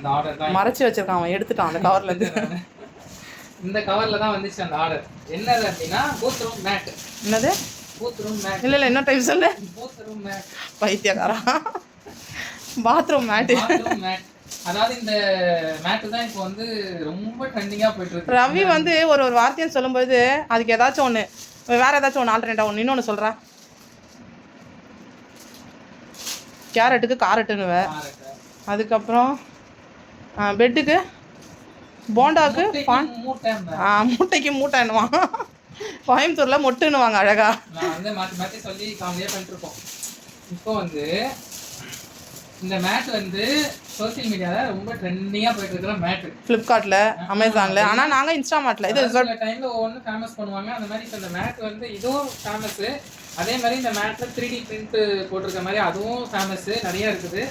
அந்த ஆர்டர் தான் மறைச்சு வச்சிருக்கான் அவன் எடுத்துட்டான் அந்த கவர்ல இருந்து இந்த கவர்ல தான் வந்துச்சு அந்த ஆர்டர் என்னது அப்படின்னா பூத் ரூம் மேட் என்னது? பூத் ரூம் மேட் இல்ல இல்ல இன்னும் டைம் சொல்லு? பூத் ரூம் மேட் பைத்தியக்காரா? பாத்ரூம் மேட்டு மேட் அதாவது இந்த மேட் தான் இப்போ வந்து ரொம்ப ட்ரெண்டிங்கா போயிட்டு இருக்கு. ரவி வந்து ஒரு ஒரு வார்த்தையும் சொல்லும்போது அதுக்கு ஏதாச்சும் ஒன்று வேற ஏதாச்சும் ஒன்று ஆல்டர்னேட்டா ஒன்று இன்னொன்று சொல்கிறா கேரட்டுக்கு காரட்டுன்னுவ பாருங்க. அதுக்கப்புறம் பெட்டுக்கு போண்டாவுக்கு பான் மூட்டை ஆ, மூட்டைக்கு மூட்டைன்னுவான் கோயம்புத்தூரில் மொட்டுன்னுவாங்க அழகா. வந்து மாற்றி மாற்றி சொல்லி காமெடியாக பண்ணிட்டு இருக்கோம் இப்போ வந்து இந்த மேட் வந்து சோஷியல் மீடியாவில் ரொம்ப ட்ரெண்டிங்காக போயிட்டு இருக்கிற மேட் ஃப்ளிப்கார்ட்டில் அமேசானில் ஆனால் நாங்கள் இன்ஸ்டாமார்ட்டில் இது சில டைம்ல ஒவ்வொன்றும் ஃபேமஸ் பண்ணுவாங்க. அந்த மாதிரி இப்போ இந்த மேட் வந்து இதுவும் ஃபேமஸ் அதே மாதிரி இந்த மேட்ல த்ரீ டி பிரிண்ட் போட்டிருக்க மாதிரி அதுவும் ஃபேமஸ் நிறைய இருக்குது.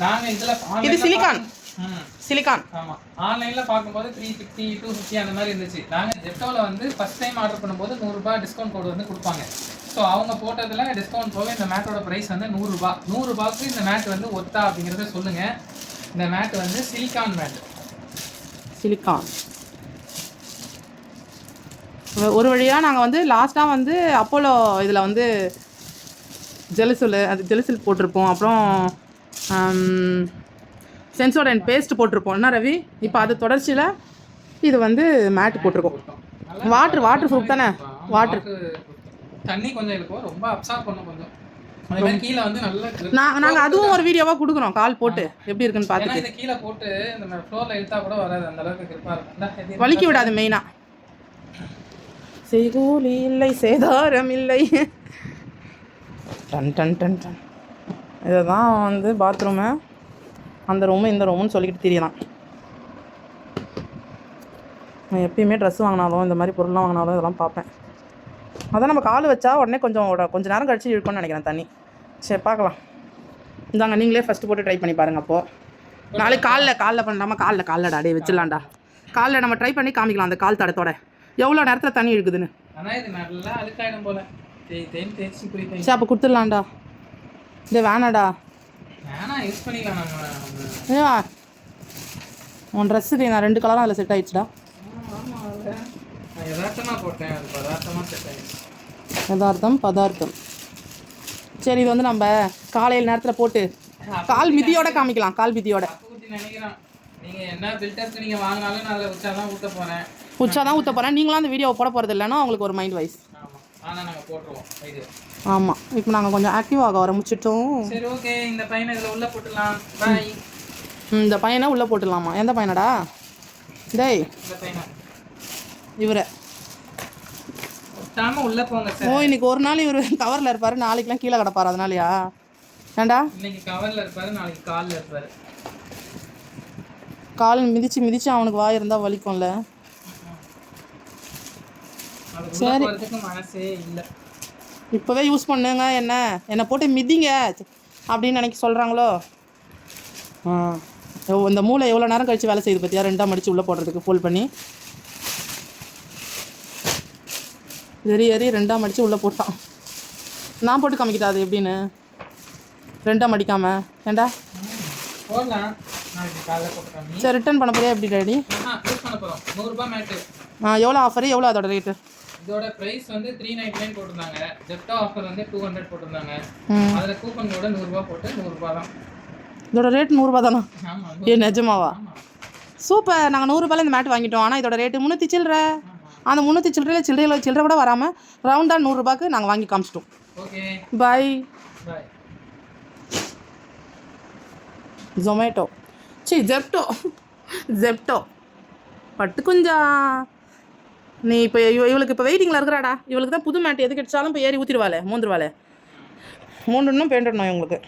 நாங்க இதுல இது சிலிக்கான் ம் சிலிக்கான் ஆமா. ஆன்லைன்ல பார்க்கும்போது த்ரீ ஃபிஃப்டி டூ ஃபிஃப்டி அந்த மாதிரி இருந்துச்சு. நாங்க ஜெப்டோல வந்து ஃபர்ஸ்ட் டைம் ஆர்டர் பண்ணும்போது நூறுரூபா டிஸ்கவுண்ட் கோடு வந்து கொடுப்பாங்க. ஸோ அவங்க போட்டதுல டிஸ்கவுண்ட் போக இந்த மேட்டோட ப்ரைஸ் வந்து நூறுரூபா நூறுரூபாக்கு இந்த மேட் வந்து ஒத்தா அப்படிங்கிறத சொல்லுங்க. இந்த மேட் வந்து சிலிக்கான் மேட் சிலிக்கான் ஒரு வழியாக நாங்கள் வந்து லாஸ்ட்டாக வந்து அப்போலோ இதில் வந்து ஜெலிசுல் அது ஜெலிசுல் போட்டிருப்போம். அப்புறம் சென்சோட் அண்ட் பேஸ்ட் போட்டிருப்போம். என்ன ரவி? இப்போ அது தொடர்ச்சியில் இது வந்து மேட் போட்டிருக்கோம். வாட்டர் வாட்டர் ப்ரூஃப் தானே? வாட்டர் தண்ணி கொஞ்சம் இருக்கும் ரொம்ப அப்சார்ப் பண்ணும் கொஞ்சம். கீழே வந்து நல்ல நாங்கள் அதுவும் ஒரு வீடியோவாக கொடுக்குறோம். கால் போட்டு எப்படி இருக்குன்னு பார்த்து ஏன்னா இதை கீழே போட்டு இந்த ஃப்ளோர்ல இழுத்தா கூட வராது. அந்த அளவுக்கு கிரிப்பா இருக்கும். வலிக்க விடாது மெயினாக செய்கூலி இல்லை சேதாரம் இல்லை. டன் டன் டன் டன். இதுதான் வந்து பாத்ரூமு அந்த ரூமு இந்த ரூமுன்னு சொல்லிக்கிட்டு தெரியலாம். நான் எப்பயுமே ட்ரெஸ் வாங்கினாலும் இந்த மாதிரி பொருள்லாம் வாங்கினாலும் இதெல்லாம் பார்ப்பேன். அதான் நம்ம கால் வச்சா உடனே கொஞ்சம் ஒரு- கொஞ்ச நேரம் கழிச்சு இழுக்கும்னு நினைக்கிறேன் தண்ணி. சரி பார்க்கலாம். இந்தாங்க நீங்களே ஃபஸ்ட்டு போட்டு ட்ரை பண்ணி பாருங்க அப்போது நாளைக்கு காலைல காலைல பண்ணலாமா? காலைல காலைலடா டே வச்சிடலாம்டா. காலைல நம்ம ட்ரை பண்ணி காமிக்கலாம் அந்த கால் தடத்தோட. எவ்வளோ நேரத்தில் தண்ணி இழுக்குதுன்னு? இது குடிப்பேன் சரி அப்போ கொடுத்துடலாம்டா. டே வேணாடா வேணா யூஸ் பண்ணிக்கலாம் ஏவா உன் ட்ரெஸ்ஸுக்கு நான் ரெண்டு கலரும் அதில் செட் ஆயிடுச்சுடா. யதார்த்தமா பதார்த்தமா சரி இது வந்து நம்ம காலையில் நேரத்தில் போட்டு கால் மிதியோட காமிக்கலாம் கால் மிதியோட. உச்சா தான் ஊற்ற போகிறேன் நீங்களும் அந்த வீடியோ போட போகிறது இல்லைன்னா உங்களுக்கு ஒரு மைண்ட் வைஸ் ஆமாம் இப்போ நாங்கள் கொஞ்சம் ஆக்டிவ் ஆக ஆரம்பிச்சிட்டோம் சரி ஓகே இந்த பையனை இதுல உள்ள போட்டுடலாம். பாய் ம், இந்த பையனை உள்ளே போட்டுடலாமா? எந்த பையனடா? டேய். இவரை. உள்ள போங்க சார் ஓ இன்னைக்கு ஒரு நாள் இவர் கவரில் இருப்பார் நாளைக்கெலாம் கீழே கிடப்பார் அதனாலயா? ஏண்டா? இன்னைக்கு கவர்ல இருப்பாரு நாளைக்கு கால்ல இருப்பாரு. கால் மிதிச்சு மிதிச்சு அவனுக்கு வாய் இருந்தால் வலிக்கும்ல. போறதுக்கு மனசே இல்ல. இப்போவே யூஸ் பண்ணுங்க என்ன? என்னை போட்டு மிதிங்க அப்படின்னு நினைக்க சொல்கிறாங்களோ ஆ. இந்த மூளை எவ்வளோ நேரம் கழிச்சு வேலை செய்யுது பார்த்தியா ரெண்டாக மடித்து உள்ளே போடுறதுக்கு ஃபோல்ட் பண்ணி. எரி எரி ரெண்டாக மடித்து உள்ளே போட்டான். நான் போட்டு காமிக்கிட்டா அது எப்படின்னு? ரெண்டாக மடிக்காம. ஏண்டா? சரி ரிட்டர்ன் பண்ண போறியா? எப்படி டேடி? ஆ எவ்வளோ ஆஃபர் எவ்வளோ அதோட ரேட்டு இதோட பிரைஸ் வந்து த்ரீ நைன்டி நைன் போட்டிருந்தாங்க. ஜெப்டோ ஆஃபர் வந்து டூ ஹண்ட்ரட் போட்டிருந்தாங்க. அதுல கூப்பன் கூட நூறுரூபா போட்டு நூறுரூபா தான். இதோட ரேட் நூறுரூபா தானா? ஏ நிஜமாவா? சூப்பர். நாங்கள் நூறுரூபாயில் இந்த மேட் வாங்கிட்டோம். ஆனால் இதோட ரேட்டு முந்நூற்றி சில்லற. அந்த முந்நூற்றி சில்லறையில் சில்லறையில் சில்லறை கூட வராமல் ரவுண்டாக நூறுரூபாக்கு நாங்கள் வாங்கி காமிச்சிட்டோம். பாய் ஜொமேட்டோ சி ஜெப்டோ ஜெப்டோ பட்டு குஞ்சா. நீ இப்போ இவளுக்கு இப்போ வெயிட்டிங்கில் இருக்கிறாடா. இவளுக்கு தான் புது மேட் எது கிடைச்சாலும் இப்போ ஏறி ஊற்றிடுவாளே மூந்துருவாளே. மூண்டுணும் பேண்டணும் இவங்களுக்கு.